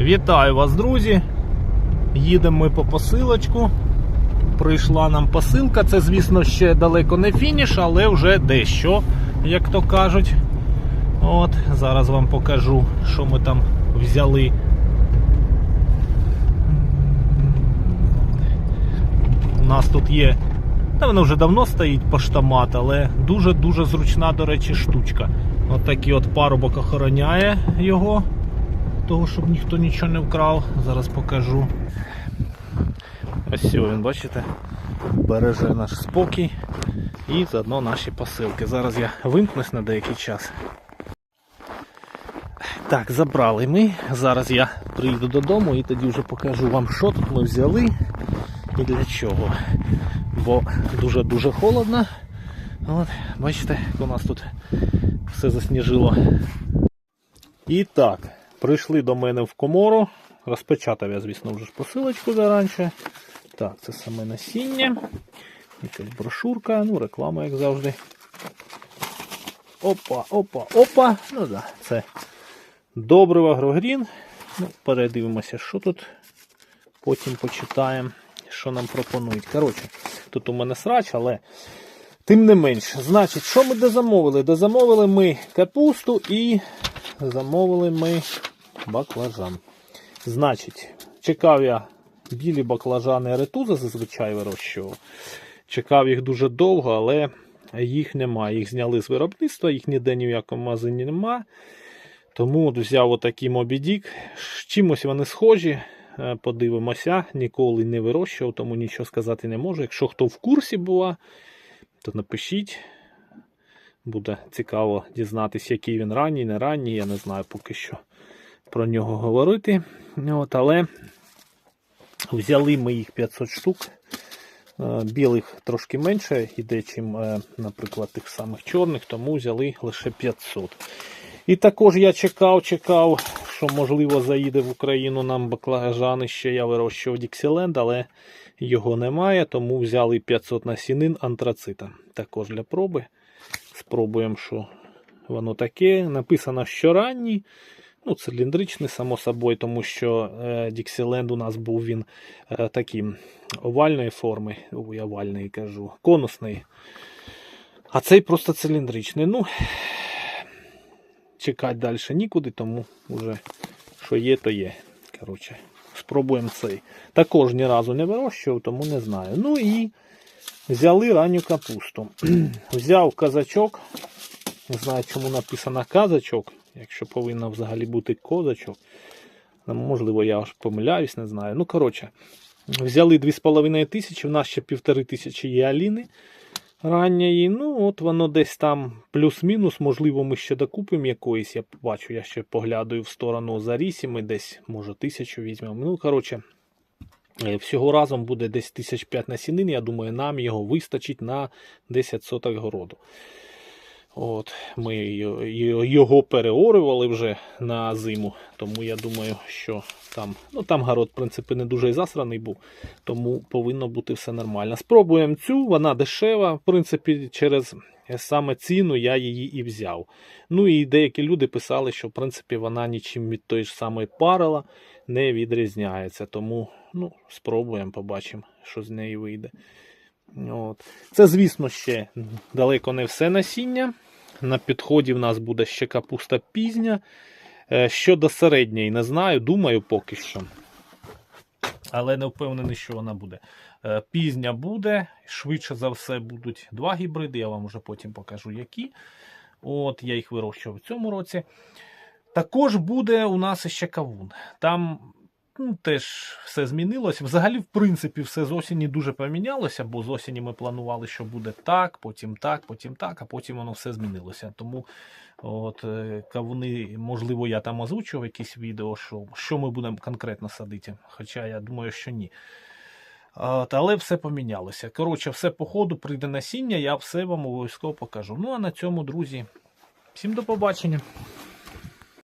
Вітаю вас, друзі! Їдемо ми по посилочку. Прийшла нам посилка. Це, звісно, ще далеко не фініш, але вже дещо, як то кажуть. От, зараз вам покажу, що ми там взяли. У нас тут є. Та воно вже давно стоїть поштомат, але дуже-дуже зручна, до речі, штучка. От такий от парубок охороняє його того, щоб ніхто нічого не вкрав. Зараз покажу. Ось він, бачите, береже наш спокій і заодно наші посилки. Зараз я вимкнусь на деякий час. Так, забрали ми. Зараз я приїду додому і тоді вже покажу вам, що тут ми взяли і для чого. Бо дуже-дуже холодно. От, бачите, у нас тут все засніжило. І так, прийшли до мене в комору. Розпечатав я, звісно, вже ж посилочку заранше. Так, це саме насіння. Якась брошурка, ну, реклама, як завжди. Опа, опа, опа. Ну да, це добрива Агрогрін. Ну, передивимося, що тут. Потім почитаємо, що нам пропонують. Коротше, тут у мене срач, але тим не менш. Значить, що ми дозамовили? Дозамовили ми капусту і замовили ми баклажан. Значить, чекав я білі баклажани ретуза зазвичай вирощував. Чекав їх дуже довго, але їх немає. Їх зняли з виробництва, їх ніде ні в якому магазині нема. Тому взяв отакий мобідік. Чимось вони схожі. Е, Подивимося, ніколи не вирощував, тому нічого сказати не можу. Якщо хто в курсі була, то напишіть. Буде цікаво дізнатися, який він ранній, не ранній. Я не знаю поки що про нього говорити. От, але взяли ми їх 500 штук. Е, Білих трошки менше йде, чим, е, наприклад, тих самих чорних, тому взяли лише 500. І також я чекав, чекав, що можливо заїде в Україну нам баклажани. Ще я вирощував Діксіленд, але його немає, тому взяли 500 насінин антрацита. Також для проби. Спробуємо, що воно таке. Написано, що ранній. Ну, циліндричний, само собою, тому що Діксіленд у нас був він е, таким овальної форми. Ой, овальної кажу, конусний. А цей просто циліндричний. Ну, чекати далі нікуди, тому вже що є, то є. Коротше, спробуємо цей. Також ні разу не вирощував, тому не знаю. Ну і взяли ранню капусту. Взяв казачок. Не знаю, чому написано казачок, якщо повинно взагалі бути козачок. Ну, Можливо, я аж помиляюсь, не знаю. Ну, коротше, взяли 2,5 тисячі, в нас ще півтори тисячі є аліни ранньої. Ну, от воно десь там плюс-мінус. Можливо, ми ще докупимо якоїсь. Я бачу, я ще поглядаю в сторону Зарісі, ми десь, може, тисячу візьмемо. Ну, коротше, е, всього разом буде десь тисяч п'ять насінин. Я думаю, нам його вистачить на 10 соток городу. От, Ми йо- йо- його переорювали вже на зиму, тому я думаю, що там, ну там город, в принципі, не дуже засраний був, тому повинно бути все нормально. Спробуємо цю, вона дешева, в принципі, через саме ціну я її і взяв. Ну і деякі люди писали, що в принципі вона нічим від тої ж самої парила не відрізняється. Тому ну, спробуємо, побачимо, що з неї вийде. От. Це, звісно, ще далеко не все насіння. На підході в нас буде ще капуста пізня. Е, Щодо середньої, не знаю, думаю поки що. Але не впевнений, що вона буде. Е, Пізня буде, швидше за все будуть два гібриди, я вам вже потім покажу, які. От, я їх вирощував в цьому році. Також буде у нас ще кавун. Там ну, теж все змінилося. Взагалі, в принципі, все з осені дуже помінялося, бо з осені ми планували, що буде так, потім так, потім так, а потім воно все змінилося. Тому от, е, кавуни, можливо, я там озвучував якісь відео, що, що ми будемо конкретно садити. Хоча я думаю, що ні. От, але все помінялося. Коротше, все по ходу прийде насіння, я все вам обов'язково покажу. Ну а на цьому, друзі, всім до побачення.